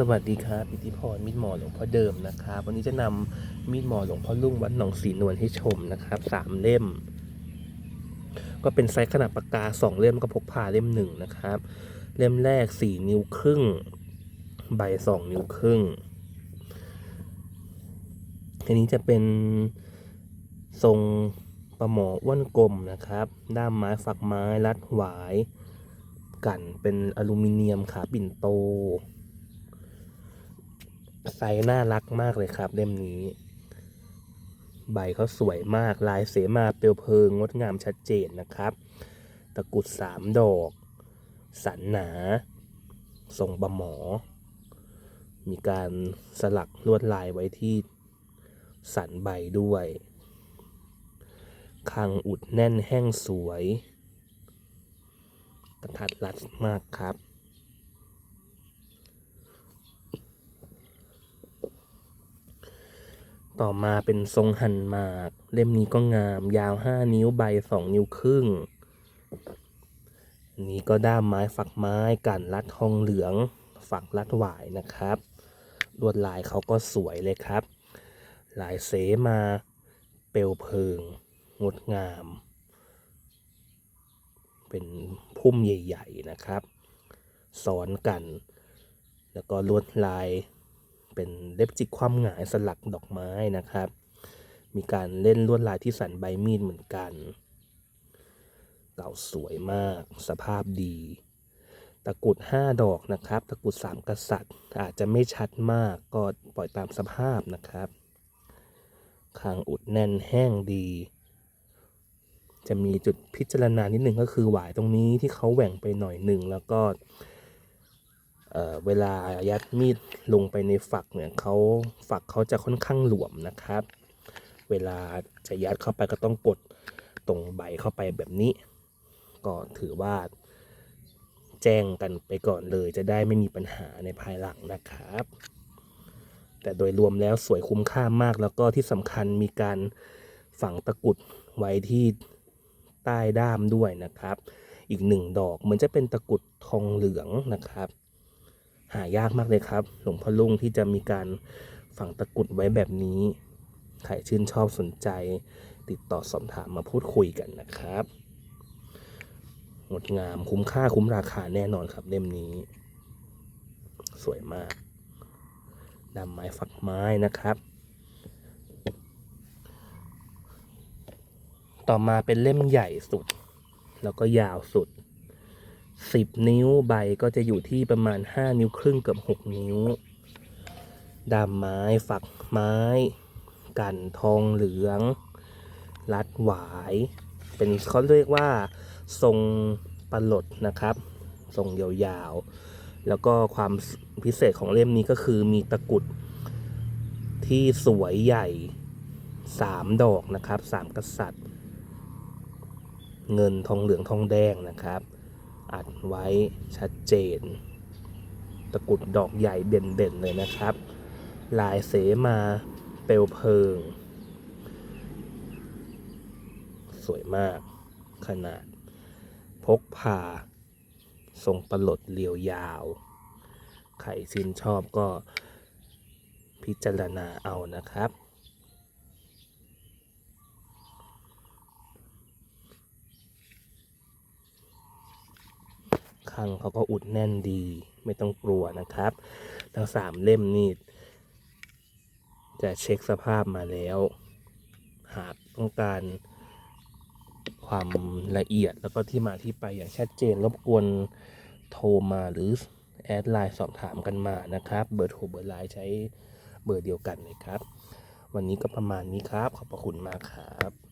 สวัสดีครับอิทธิพรมีดหมอหลวงพ่อเดิมนะครับ วันนี้จะนำมีดหมอหลวงพ่อลุ่งวัดหนองสีนวลให้ชมนะครับสามเล่ม ก็เป็นไซส์ขนาดปากกาสองเล่มก็พกพาเล่มหนึ่งนะครับ เล่มแรกสี่นิ้วครึ่ง ใบสองนิ้วครึ่งอันนี้จะเป็นทรงประหมออ้วนกลมนะครับ ด้ามไม้ฝักไม้รัดหวาย กันเป็นอลูมิเนียมขาปิ่นโต ไซส์น่ารักมากเลยครับ เล่มนี้ ใบเขาสวยมากลายเสมาเปลวเพลิงงดงามชัดเจนนะครับ ตะกุดสามดอก สันหนา ทรงบะหมอ มีการสลักลวดลายไว้ที่สันใบด้วยคังอุดแน่นแห้งสวย กระทัดรัดมากครับ ต่อมาเป็นทรงหั่นหมาก เล่มนี้ก็งาม ยาว5นิ้วใบ2นิ้วครึ่ง นี้ก็ด้ามไม้ฝักไม้กันรัดทองเหลือง ฝักรัดหวายนะครับลวดลายเขาก็สวยเลยครับ ลายเสมาเปลวเพลิง งดงาม เป็นพุ่มใหญ่ ๆ นะครับซ้อนกัน แล้วก็ลวดลาย เป็นเล็บจิกความหงายสลักดอกไม้นะครับ มีการเล่นลวดลายที่สันใบมีดเหมือนกัน เก่าสวยมาก สภาพดี ตะกุด 5 ดอกนะครับ ตะกุด 3 กษัตริย์ อาจจะไม่ชัดมากก็ปล่อยตามสภาพนะครับคางอุดแน่นแห้งดี จะมีจุดพิจารณานิดหนึ่งก็คือหวายตรงนี้ที่เขาแหว่งไปหน่อยหนึ่งแล้วก็ เเวลายัดมีดลงไปในฝักเนี่ยเขาฝักเขาจะค่อนข้างหลวมนะครับ เวลาจะยัดเข้าไปก็ต้องกดตรงใบเข้าไปแบบนี้ ก็ถือว่าแจ้งกันไปก่อนเลยจะได้ไม่มีปัญหาในภายหลังนะครับ แต่โดยรวมแล้วสวยคุ้มค่ามากแล้วก็ที่สำคัญมีการฝังตะกุดไว้ที่ใต้ด้ามด้วยนะครับ อีกหนึ่งดอกเหมือนจะเป็นตะกุดทองเหลืองนะครับ หายากมากเลยครับ หลวงพ่อลุงที่จะมีการฝังตะกรุดไว้แบบนี้ ใครชื่นชอบสนใจ ติดต่อสอบถามมาพูดคุยกันนะครับ งดงามคุ้มค่าคุ้มราคาแน่นอนครับเล่มนี้ สวยมากดำไม้ฝักไม้นะครับ ต่อมาเป็นเล่มใหญ่สุด แล้วก็ยาวสุด สิบนิ้วใบก็จะอยู่ที่ประมาณ 5 นิ้วครึ่งเกือบ6 นิ้วดามไม้ฝักไม้ กันทองเหลือง รัดหวาย เป็นเขาเรียกว่าทรงปลดนะครับ ทรงยาวๆ แล้วก็ความพิเศษของเล่มนี้ก็คือมีตะกุดที่สวยใหญ่3ดอกนะครับ3กษัตริย์ เงินทองเหลืองทองแดงนะครับ อัดไว้ชัดเจน ตะกุดดอกใหญ่เด่นๆเลยนะครับ ลายเสมาเปลวเพลิง สวยมากขนาด พกพา ทรงประหลดเรียวยาว ใครชื่นชอบก็พิจารณาเอานะครับ คังเขาก็อุดแน่นดี ไม่ต้องกลัวนะครับ ทั้งสามเล่มนี่จะเช็คสภาพมาแล้ว หากต้องการความละเอียดแล้วก็ที่มาที่ไปอย่างชัดเจนรบกวนโทรมาหรือแอดไลน์สอบถามกันมานะครับ เบอร์โทรเบอร์ไลน์ใช้เบอร์เดียวกันเลยครับ วันนี้ก็ประมาณนี้ครับ ขอบพระคุณมากครับ